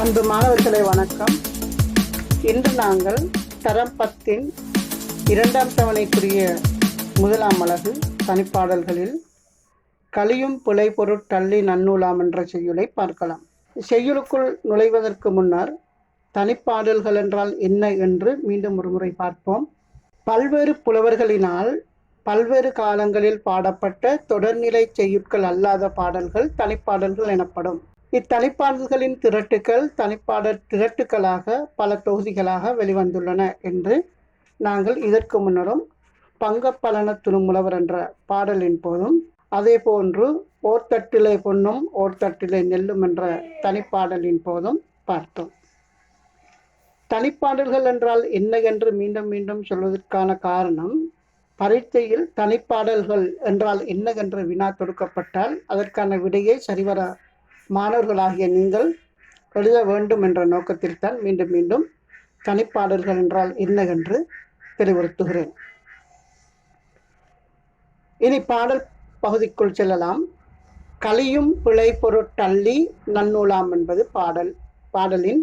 அன்பு மாணவர்களை வணக்கம். இன்று நாங்கள் தரம் பத்தின் இரண்டாம் தவணைக்குரிய முதலாம் அழகு தனிப்பாடல்களில் கலியும் பிழை பொருட்தள்ளி நன்னூலாம் என்ற செய்யுளை பார்க்கலாம். செய்யுளுக்குள் நுழைவதற்கு முன்னர் தனிப்பாடல்கள் என்றால் என்ன என்று மீண்டும் ஒரு முறை பார்ப்போம். பல்வேறு புலவர்களினால் பல்வேறு காலங்களில் பாடப்பட்ட தொடர்நிலை செய்யுட்கள் அல்லாத பாடல்கள் தனிப்பாடல்கள் எனப்படும். இத்தனிப்பாடல்களின் திரட்டுக்கள் தனிப்பாடல் திரட்டுக்களாக பல தொகுதிகளாக வெளிவந்துள்ளன என்று நாங்கள் இதற்கு முன்னரும் பங்கப்பலன துணுமுலவர் என்ற பாடலின் போதும் அதே போன்று ஓர்த்தட்டிலே பொன்னும் ஓர்த்தட்டிலே நெல்லும் என்ற தனிப்பாடலின் போதும் பார்த்தோம். தனிப்பாடல்கள் என்றால் என்ன என்று மீண்டும் மீண்டும் சொல்வதற்கான காரணம் பரீட்சையில் தனிப்பாடல்கள் என்றால் என்ன என்ற வினா தொடுக்கப்பட்டால் அதற்கான விடையை சரிவர மாணவர்களாகிய நீங்கள் எழுத வேண்டும் என்ற நோக்கத்தில்தான் மீண்டும் மீண்டும் தனிப்பாடல்கள் என்றால் என்னவென்று தெளிவுறுத்துகிறேன். இனி பாடல் பகுதிக்குள் செல்லலாம். கலியும் பிழை பொருட்டள்ளி நன்னூலாம் என்பது பாடல் பாடலின்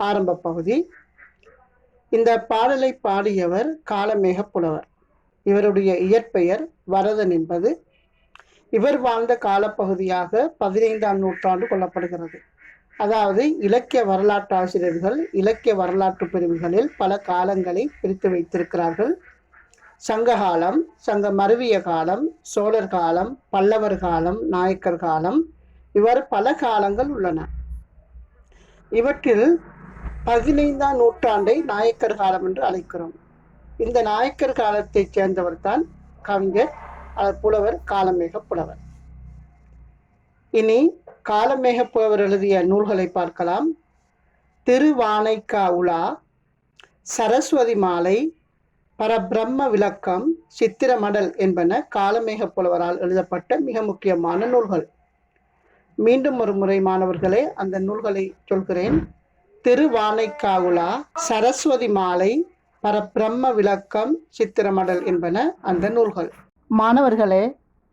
ஆரம்ப பகுதி. இந்த பாடலை பாடியவர் காலமேக புலவர் இவருடைய இயற்பெயர் வரதன் என்பது இவர் வாழ்ந்த காலப்பகுதியாக பதினைந்தாம் நூற்றாண்டு கொள்ளப்படுகிறது. அதாவது இலக்கிய வரலாற்று ஆசிரியர்கள் இலக்கிய வரலாற்று பிரிவுகளில் பல காலங்களை பிரித்து வைத்திருக்கிறார்கள். சங்ககாலம் சங்க மருவிய காலம் சோழர் காலம் பல்லவர் காலம் நாயக்கர் காலம் இவ்வாறு பல காலங்கள் உள்ளன. இவற்றில் பதினைந்தாம் நூற்றாண்டை நாயக்கர் காலம் என்று அழைக்கிறோம். இந்த நாயக்கர் காலத்தைச் சேர்ந்தவர் தான் கவிஞர் புலவர் காலமேக புலவர். இனி காலமேக புலவர் எழுதிய நூல்களை பார்க்கலாம். திருவானைக்கா உலா சரஸ்வதி மாலை பரபிரம்ம விளக்கம் சித்திரமடல் என்பன காலமேக புலவரால் எழுதப்பட்ட மிக முக்கியமான நூல்கள். மீண்டும் ஒரு முறை மாணவர்களே அந்த நூல்களை சொல்கிறேன். திருவானைக்காவுலா சரஸ்வதி மாலை பரபிரம்ம விளக்கம் சித்திரமடல் என்பன அந்த நூல்கள். மாணவர்களே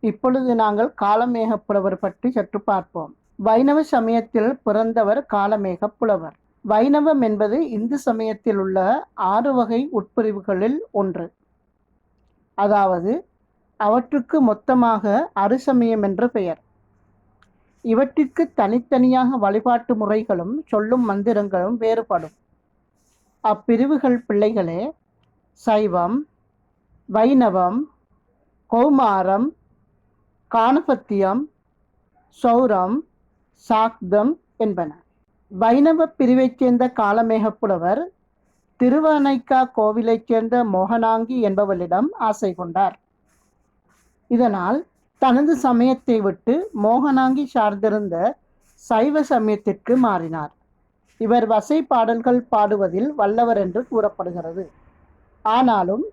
இப்பொழுது நாங்கள் காலமேக புலவர் பற்றி சற்று பார்ப்போம். வைணவ சமயத்தில் பிறந்தவர் காலமேக புலவர் வைணவம் என்பது இந்து சமயத்தில் உள்ள ஆறு வகை உட்பிரிவுகளில் ஒன்று. அதாவது அவற்றுக்கு மொத்தமாக அருசமயம் என்று பெயர். இவற்றிற்கு தனித்தனியாக வழிபாட்டு முறைகளும் சொல்லும் மந்திரங்களும் வேறுபடும். அப்பிரிவுகள் பிள்ளைகளே சைவம் வைணவம் கௌமாரம் காணபத்தியம் சௌரம் சாக்தம் என்பன. வைணவ பிரிவைச் சேர்ந்த காலமேக புலவர் திருவனைக்கா கோவிலைச் சேர்ந்த மோகனாங்கி என்பவளிடம் ஆசை கொண்டார். இதனால் தனது சமயத்தை விட்டு மோகனாங்கி சார்ந்திருந்த சைவ சமயத்திற்கு மாறினார். இவர் வசை பாடல்கள் பாடுவதில் வல்லவர் என்று கூறப்படுகிறது. ஆனாலும்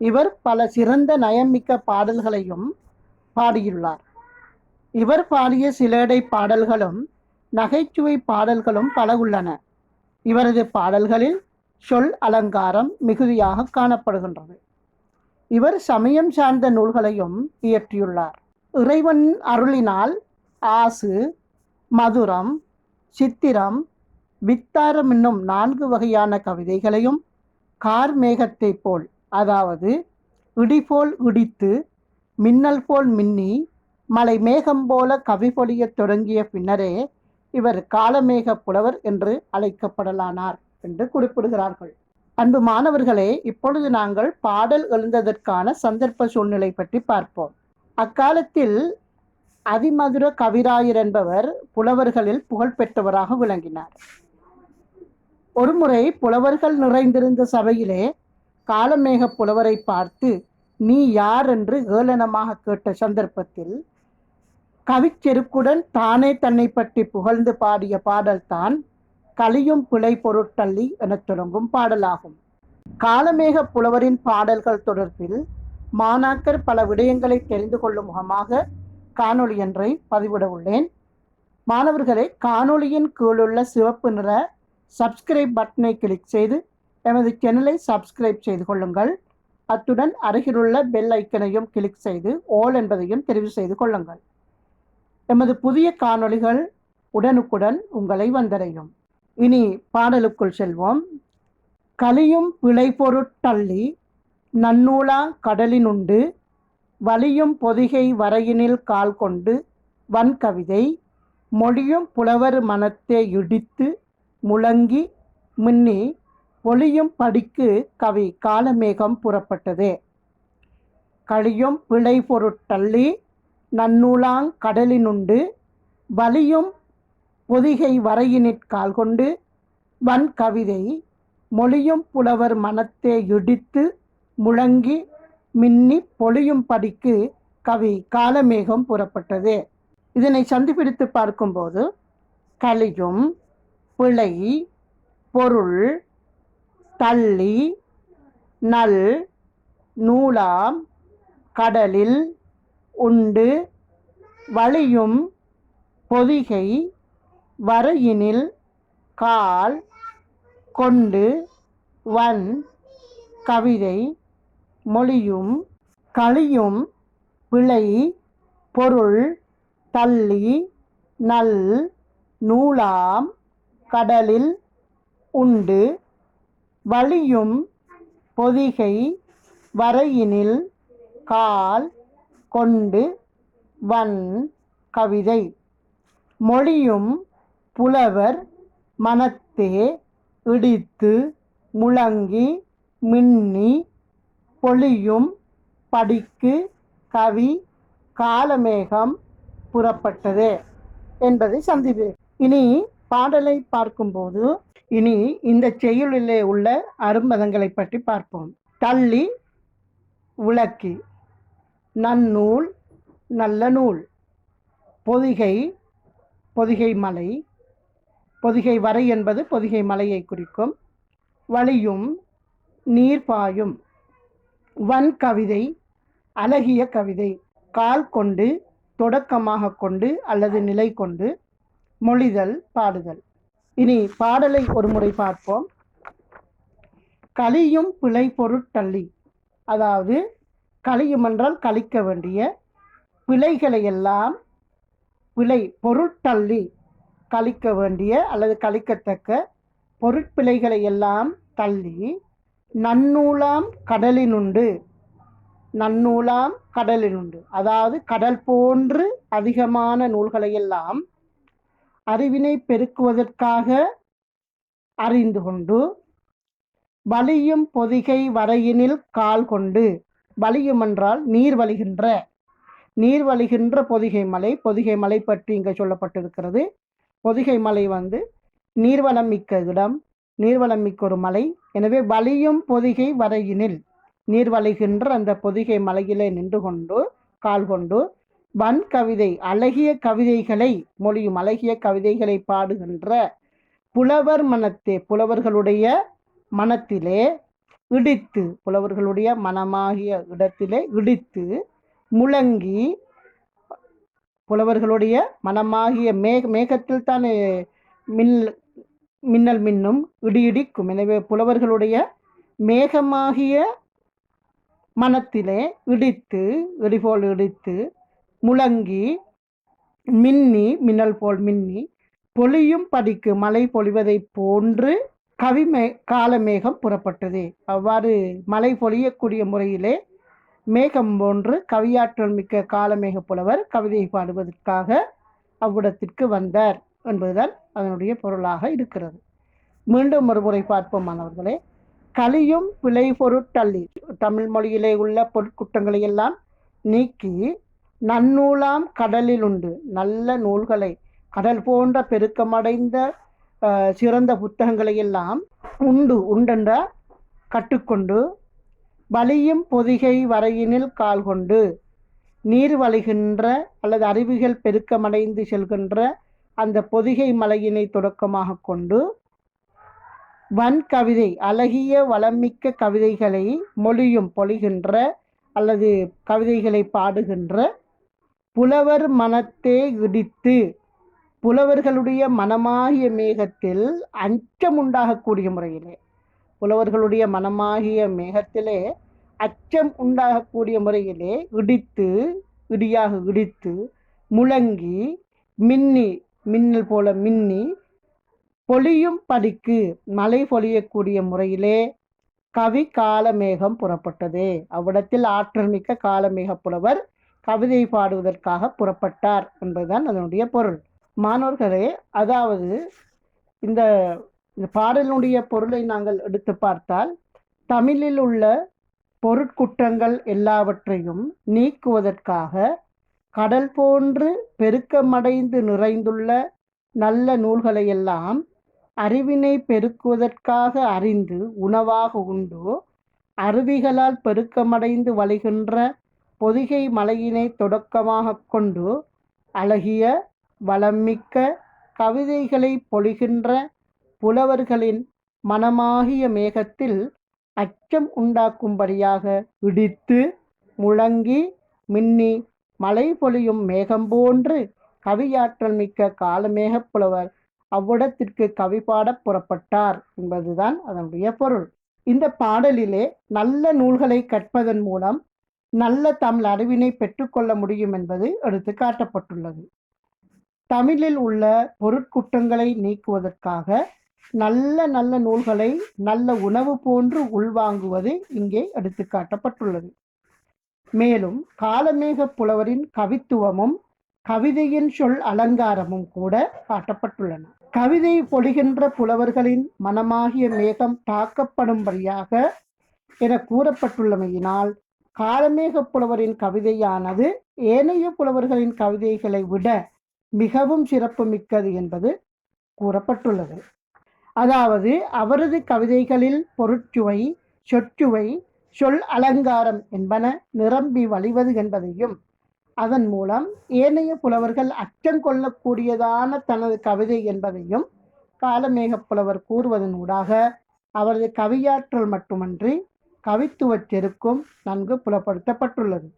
இவர் பல சிறந்த நயமிக்க பாடல்களையும் பாடியுள்ளார். இவர் பாடிய சிலேடை பாடல்களும் நகைச்சுவை பாடல்களும் பல உள்ளன. இவரது பாடல்களில் சொல் அலங்காரம் மிகுதியாக காணப்படுகின்றது. இவர் சமயம் சார்ந்த நூல்களையும் இயற்றியுள்ளார். இறைவன் அருளினால் ஆசு மதுரம் சித்திரம் வித்தாரம் என்னும் நான்கு வகையான கவிதைகளையும் கார்மேகத்தை போல் அதாவது இடிபோல் இடித்து மின்னல் போல் மின்னி மலை மேகம் போல கவி பொழியத் தொடங்கிய பின்னரே இவர் காலமேக புலவர் என்று அழைக்கப்படலானார் என்று குறிப்பிடுகிறார்கள். அன்பு மாணவர்களே இப்பொழுது நாங்கள் பாடல் எழுந்ததற்கான சந்தர்ப்ப சூழ்நிலை பற்றி பார்ப்போம். அக்காலத்தில் அதிமதுர கவிராயர் என்பவர் புலவர்களில் புகழ்பெற்றவராக விளங்கினார். ஒருமுறை புலவர்கள் நிறைந்திருந்த சபையிலே காலமேக புலவரை பார்த்து நீ யார் என்று ஏளனமாக கேட்ட சந்தர்ப்பத்தில் கவிச்செருக்குடன் தானே தன்னை பற்றி புகழ்ந்து பாடிய பாடல்தான் கலியும் பிழை பொருட்டள்ளி எனத் தொடங்கும் பாடலாகும். காலமேக புலவரின் பாடல்கள் தொடர்பில் மாணாக்கர் பல விடயங்களை தெரிந்து கொள்ளும் முகமாக காணொளி ஒன்றை பதிவிட உள்ளேன். மாணவர்களை காணொளியின் கீழுள்ள சிவப்பு நிற சப்ஸ்கிரைப் பட்டனை கிளிக் செய்து எமது சேனலை சப்ஸ்கிரைப் செய்து கொள்ளுங்கள். அத்துடன் அருகிலுள்ள பெல் ஐக்கனையும் கிளிக் செய்து ஓல் என்பதையும் தெரிவு செய்து கொள்ளுங்கள். எமது புதிய காணொளிகள் உடனுக்குடன் உங்களை வந்தடையும். இனி பாடலுக்குள் செல்வோம். கலியும் பிழை பொருட்டள்ளி நன்னூலா கடலினுண்டு வலியும் பொதிகை வரையினில் கால் கொண்டு வன்கவிதை மொழியும் புலவர் மனத்தை இடித்து முழங்கி மின்னி ஒளியும் படிக்கு கவி காலமேகம் புறப்பட்டது. களியும் பிழை பொருட்டள்ளி நன்னூலாங் கடலினுண்டு வலியும் பொதிகை வரையினிற்கால் கொண்டு வன் கவிதை மொழியும் புலவர் மனத்தே இடித்து முழங்கி மின்னி பொழியும் படிக்கு கவி காலமேகம் புறப்பட்டது. இதனை சந்திப்பிடித்து பார்க்கும்போது கலியும் பிழை பொருள் தள்ளி நல் நூலாம் கடலில் உண்டு வழியும் பொதிகை வரையினில் கால் கொண்டு வன் கவிதை மொழியும் களியும் பிழை பொருள் தள்ளி நல் நூலாம் கடலில் உண்டு வழியும் பொதிகை வரையினில் கால் கொண்டு வன் கவிதை. மொழியும் புலவர் மனத்தே இடித்து முழங்கி மின்னி பொழியும் படிக்கு கவி காலமேகம் புறப்பட்டது என்பதை சந்திப்பு இனி பாடலை பார்க்கும்போது இனி இந்த செய்யுளிலே உள்ள அரும்பதங்களை பற்றி பார்ப்போம். தள்ளி உலக்கி நன்னூல் நல்ல நூல். பொதிகை பொதிகை மலை. பொதிகை வரை என்பது பொதிகை மலையை குறிக்கும். வழியும் நீர் பாயும். வன் கவிதை அழகிய கவிதை. கால் கொண்டு தொடக்கமாக கொண்டு அல்லது நிலை கொண்டு மொழிதல் பாடுதல். இனி பாடலை ஒரு முறை பார்ப்போம். கலியும் பிழை பொருட்டள்ளி அதாவது கலியும் என்றால் கழிக்க வேண்டிய பிழைகளை எல்லாம் பிழை பொருட்டள்ளி கழிக்க வேண்டிய அல்லது கழிக்கத்தக்க பொருட்பிழைகளை எல்லாம் தள்ளி நன்னூலாம் கடலினுண்டு நன்னூலாம் கடலினுண்டு. அதாவது கடல் போன்று அதிகமான நூல்களை எல்லாம் அறிவினை பெருக்குவதற்காக அறிந்து கொண்டு வலியும் பொதிகை வரையினில் கால் கொண்டு வலியும் என்றால் நீர் வலிகின்ற நீர் வலிகின்ற பொதிகை மலை பொதிகை மலை பற்றி இங்கே சொல்லப்பட்டிருக்கிறது. பொதிகை மலை வந்து நீர்வளம் மிக்க இடம் நீர்வளம் மிக்க ஒரு மலை. எனவே வலியும் பொதிகை வரையினில் நீர் வலிகின்ற அந்த பொதிகை மலையிலே நின்று கொண்டு கால் கொண்டு வன் கவிதை அழகிய கவிதைகளை மொழியும் அழகிய கவிதைகளை பாடுகின்ற புலவர் மனத்தே புலவர்களுடைய மனத்திலே இடித்து புலவர்களுடைய மனமாகிய இடத்திலே இடித்து முழங்கி புலவர்களுடைய மனமாகிய மேக மேகத்தில் தான் மின் மின்னல் மின்னும் இடி இடிக்கும். எனவே புலவர்களுடைய மேகமாகிய மனத்திலே இடித்து இடிபோல் இடித்து முழங்கி மின்னி மின்னல் போல் மின்னி பொழியும் படிக்கு மழை பொழிவதைப் போன்று கவிமே காலமேகம் புறப்பட்டது. அவ்வாறு மழை பொழியக்கூடிய முறையிலே மேகம் போன்று கவியாற்றல் மிக்க காலமேக புலவர் கவிதை பாடுவதற்காக அவ்விடத்திற்கு வந்தார் என்பதுதான் அதனுடைய பொருளாக இருக்கிறது. மீண்டும் ஒரு முறை பார்ப்போம் மாணவர்களே. கலியும் பிழை பொருட்டள்ளி தமிழ் மொழியிலே உள்ள பொருட்குற்றங்களை எல்லாம் நீக்கி நன்னூலாம் கடலில் உண்டு. நல்ல நூல்களை. கடல் போன்ற பெருக்கமடைந்த சிறந்த புத்தகங்களை எல்லாம் உண்டு உண்டென்ற கற்றுக்கொண்டு வலியும் பொதிகை வரையினில் கால் கொண்டு நீர் வழிகின்ற அல்லது அருவிகள் பெருக்கமடைந்து செல்கின்ற அந்த பொதிகை மலையினை தொடக்கமாக கொண்டு வன் கவிதை அழகிய வளமிக்க கவிதைகளை மொழியும் பொழிகின்ற அல்லது கவிதைகளை பாடுகின்ற புலவர் மனத்தே இடித்து புலவர்களுடைய மனமாகிய மேகத்தில் அச்சம் உண்டாகக்கூடிய முறையிலே புலவர்களுடைய மனமாகிய மேகத்திலே அச்சம் உண்டாகக்கூடிய முறையிலே இடித்து இடியாக இடித்து முழங்கி மின்னி மின்னல் போல மின்னி பொழியும் படிக்கு மழை பொழியக்கூடிய முறையிலே கவி காலமேகம் புறப்பட்டது. அவ்விடத்தில் ஆற்றல் மிக்க காலமேக புலவர் கவிதை பாடுவதற்காக புறப்பட்டார் என்பதுதான் அதனுடைய பொருள். மாணவர்களே அதாவது இந்த இந்த பாடலினுடைய பொருளை நாங்கள் எடுத்து பார்த்தால் தமிழில் உள்ள பொருட்குற்றங்கள் எல்லாவற்றையும் நீக்குவதற்காக கடல் போன்று பெருக்கமடைந்து நிறைந்துள்ள நல்ல நூல்களையெல்லாம் அறிவினை பெருக்குவதற்காக அறிந்து உணவாக உண்டு அருவிகளால் பெருக்கமடைந்து வழிகின்ற பொதிகை மலையினை தொடக்கமாக கொண்டு அழகிய வளமிக்க கவிதைகளை பொழிகின்ற புலவர்களின் மனமாகிய மேகத்தில் அச்சம் உண்டாக்கும்படியாக இடித்து முழங்கி மின்னி மழை பொழியும் மேகம் போன்று கவியாற்றல் மிக்க காலமேகப் புலவர் அவ்விடத்திற்கு கவி பாடப் புறப்பட்டார் என்பதுதான் அதனுடைய பொருள். இந்த பாடலிலே நல்ல நூல்களை கற்பதன் மூலம் நல்ல தமிழ் அறிவினை பெற்றுக்கொள்ள முடியும் என்பது எடுத்து காட்டப்பட்டுள்ளது. தமிழில் உள்ள பொருட்குற்றங்களை நீக்குவதற்காக நல்ல நல்ல நூல்களை நல்ல உணவு போன்று உள்வாங்குவது இங்கே எடுத்து காட்டப்பட்டுள்ளது. மேலும் காலமேக புலவரின் கவித்துவமும் கவிதையின் சொல் அலங்காரமும் கூட காட்டப்பட்டுள்ளன. கவிதை பொழிகின்ற புலவர்களின் மனமாகிய மேகம் தாக்கப்படும்படியாக என கூறப்பட்டுள்ளமையினால் காலமேக புலவரின் கவிதையானது ஏனைய புலவர்களின் கவிதைகளை விட மிகவும் சிறப்பு மிக்கது என்பது கூறப்பட்டுள்ளது. அதாவது அவரது கவிதைகளில் பொருட்சுவை சொற்சுவை சொல் அலங்காரம் என்பன நிரம்பி வழிவது என்பதையும் அதன் மூலம் ஏனைய புலவர்கள் அச்சம் கொள்ளக்கூடியதான தனது கவிதை என்பதையும் காலமேக புலவர் கூறுவதன் ஊடாக அவரது கவியாற்றல் மட்டுமன்றி கவித்துவத்திற்கும் நன்கு புலப்படுத்தப்பட்டுள்ளது.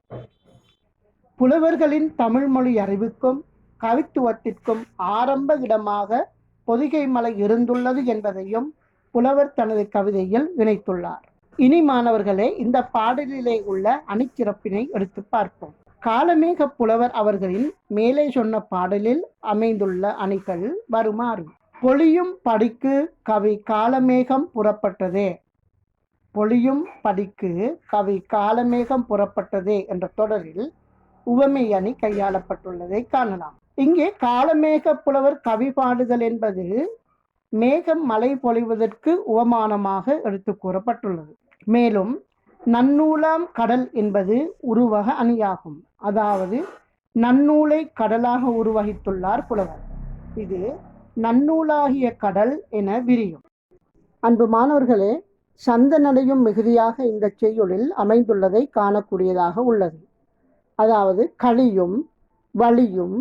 புலவர்களின் தமிழ் மொழி அறிவுக்கும் கவித்துவத்திற்கும் ஆரம்ப இடமாக பொதிகை மலை இருந்துள்ளது என்பதையும் புலவர் தனது கவிதையில் இணைத்துள்ளார் இனி மாணவர்களே இந்த பாடலிலே உள்ள அணிச்சிறப்பினை எடுத்து பார்ப்போம். காலமேக புலவர் அவர்களின் மேலே சொன்ன பாடலில் அமைந்துள்ள அணிகள் வருமாறு. பொழியும் படிக்கு கவி காலமேகம் புறப்பட்டதே. பொழியும் படிக்கு கவி காலமேகம் புறப்பட்டதே என்ற தொடரில் உவமை அணி கையாளப்பட்டுள்ளதை காணலாம். இங்கே காலமேக புலவர் கவி பாடுதல் என்பது மேகம் மலை பொழிவதற்கு உவமானமாக எடுத்து கூறப்பட்டுள்ளது. மேலும் நன்னூலாம் கடல் என்பது உருவக அணியாகும். அதாவது நன்னூலை கடலாக உருவகித்துள்ளார் புலவர். இது நன்னூலாகிய கடல் என விரியும். அன்பு மாணவர்களே சந்தனடையும் மிகுதியாக இந்த செய்யுளில் அமைந்துள்ளதை காணக்கூடியதாக உள்ளது. அதாவது களியும் வழியும்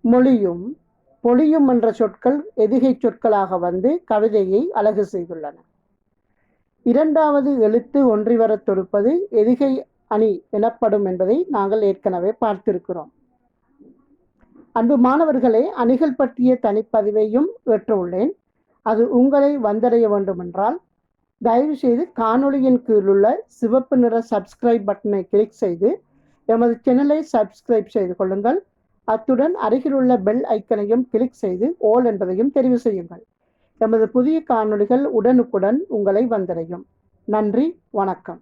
மொழியும் பொழியும் என்ற சொற்கள் எதிகை சொற்களாக வந்து கவிதையை அழகு செய்துள்ளன. இரண்டாவது எழுத்து ஒன்றிவரத் தொடுப்பது எதிகை அணி எனப்படும் என்பதை நாங்கள் ஏற்கனவே பார்த்திருக்கிறோம். அன்பு மாணவர்களே அணிகள் பற்றிய தனிப்பதிவையும் ஏற்றுள்ளேன். அது உங்களை வந்தடைய வேண்டுமென்றால் தயவுசெய்து காணொளியின் காணொளியின் கீழுள்ள சிவப்பு நிற சப்ஸ்கிரைப் பட்டனை கிளிக் செய்து எமது சேனலை சப்ஸ்கிரைப் செய்து கொள்ளுங்கள். அத்துடன் அருகிலுள்ள பெல் ஐக்கனையும் கிளிக் செய்து ஓல் என்பதையும் தெரிவு செய்யுங்கள். எமது புதிய காணொளிகள் உடனுக்குடன் உங்களை வந்தடையும். நன்றி வணக்கம்.